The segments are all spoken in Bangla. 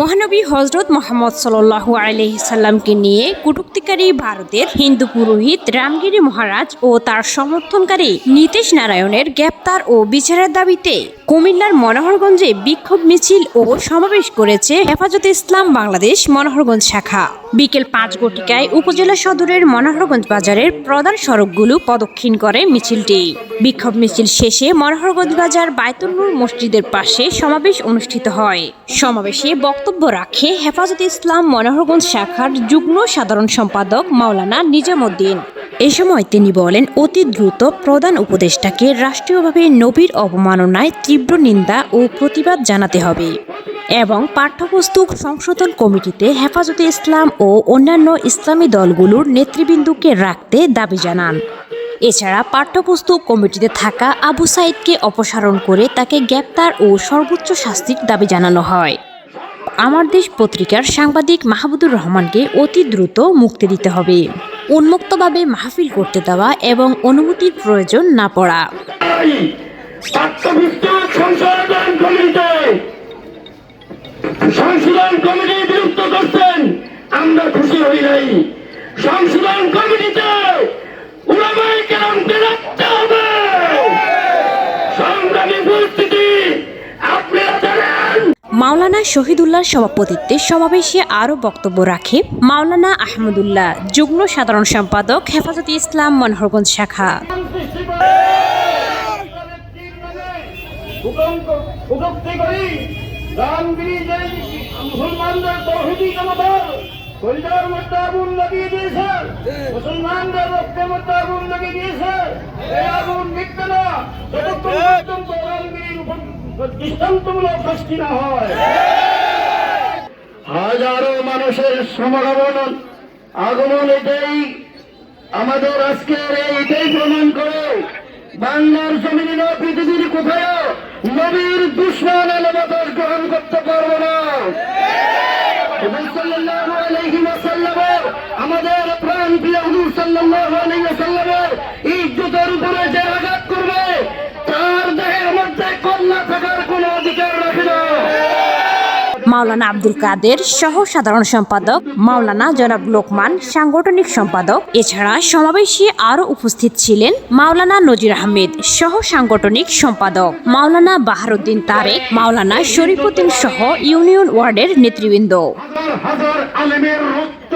মহানবী হজরত মোহাম্মদ সাল্লাহ আলহিসাল্লামকে নিয়ে কটুক্তিকারী ভারতের হিন্দু পুরোহিত রামগিরি মহারাজ ও তার সমর্থনকারী নীতিশ নারায়ণের গ্রেপ্তার ও বিচারের দাবিতে কুমিল্লার মনোহরগঞ্জে বিক্ষোভ মিছিল ও সমাবেশ করেছে হেফাজতে ইসলাম বাংলাদেশ মনোহরগঞ্জ শাখা। বিকেল পাঁচ ঘটিকায় উপজেলা সদরের মনোহরগঞ্জ বাজারের প্রধান সড়কগুলো প্রদক্ষিণ করে মিছিলটি। বিক্ষোভ মিছিল শেষে মনোহরগঞ্জ বাজার বায়তুল্নুর মসজিদের পাশে সমাবেশ অনুষ্ঠিত হয়। সমাবেশে বক্তব্য রাখে হেফাজতে ইসলাম মনোহরগঞ্জ শাখার যুগ্ম সাধারণ সম্পাদক মাওলানা নিজামুদ্দিন। এ সময় তিনি বলেন, অতি দ্রুত প্রধান উপদেষ্টাকে রাষ্ট্রীয়ভাবে নবীর অবমাননায় তীব্র নিন্দা ও প্রতিবাদ জানাতে হবে এবং পাঠ্যপুস্তক সংশোধন কমিটিতে হেফাজতে ইসলাম ও অন্যান্য ইসলামী দলগুলোর নেতৃবৃন্দকে রাখতে দাবি জানান। এছাড়া পাঠ্যপুস্তক কমিটিতে থাকা আবু সাইদকে অপসারণ করে তাকে গ্রেপ্তার ও সর্বোচ্চ শাস্তির দাবি জানানো হয়। আমার দেশ পত্রিকার সাংবাদিক মাহবুদুর রহমানকে অতি দ্রুত মুক্তি দিতে হবে। উন্মুক্তভাবে মাহফিল করতে দেওয়া এবং অনুমতির প্রয়োজন না পড়া। সংশোধন কমিটি বিলুপ্ত করছেন। আমরা খুশি হই নাই। সংশোধন কমিটিতে মাওলানা শহীদুল্লাহর সভাপতিত্বে সমাবেশে আরও বক্তব্য রাখে মাওলানা আহমদুল্লাহ যুগ্ম সাধারণ সম্পাদক হেফাজতে ইসলাম মনোহরগঞ্জ শাখা। মুসলমানদের তৌহিদি জনদল কলিজার মধ্যে আগুন লাগিয়ে দিয়েছে। মুসলমানদের রক্তের মধ্যে আগুন লাগিয়ে দিয়েছে এই আগুন নিচ্ছে না যতক্ষণ পর্যন্ত দৃষ্টান্তমূলক শাস্তি না হয় হাজারো মানুষের সমাগমন আগমন এটাই আমাদের আজকের এইটাই প্রমাণ করে বাংলার জমিনে না, পৃথিবীর কোথাও নবীর দুশ্মন আলবাদর গ্রহণ করতে পারব না। আমাদের প্রিয় হুজুর সাল্লাল্লাহু আলাইহি ওয়াসাল্লামের ইজ্জতের উপরে যে মাওলানা আব্দুল কাদের সহ সাধারণ সম্পাদক, মাওলানা জনাব লোকমান সাংগঠনিক সম্পাদক। এছাড়া সমাবেশে আরও উপস্থিত ছিলেন মাওলানা নজির আহমেদ সহ সাংগঠনিক সম্পাদক, মাওলানা বাহারুদ্দিন তারেক, মাওলানা শরীফুদ্দিন সহ ইউনিয়ন ওয়ার্ডের নেতৃবৃন্দ। হাজার আলেমের রক্ত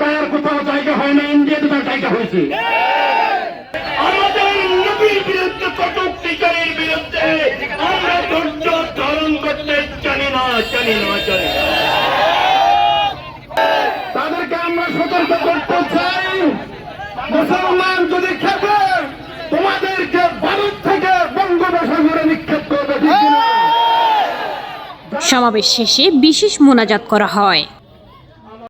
তার কোথাও জায়গা হয় না, ইন্ডিয়াতে তার জায়গা হয়েছে। না তাদেরকে আমরা সতর্ক করতে চাই। মুসলমান যদি খেতে তোমাদেরকে ভারত থেকে বঙ্গোপসাগরে নিক্ষেপ করবে সমাবেশ শেষে বিশেষ মোনাজাত করা হয়।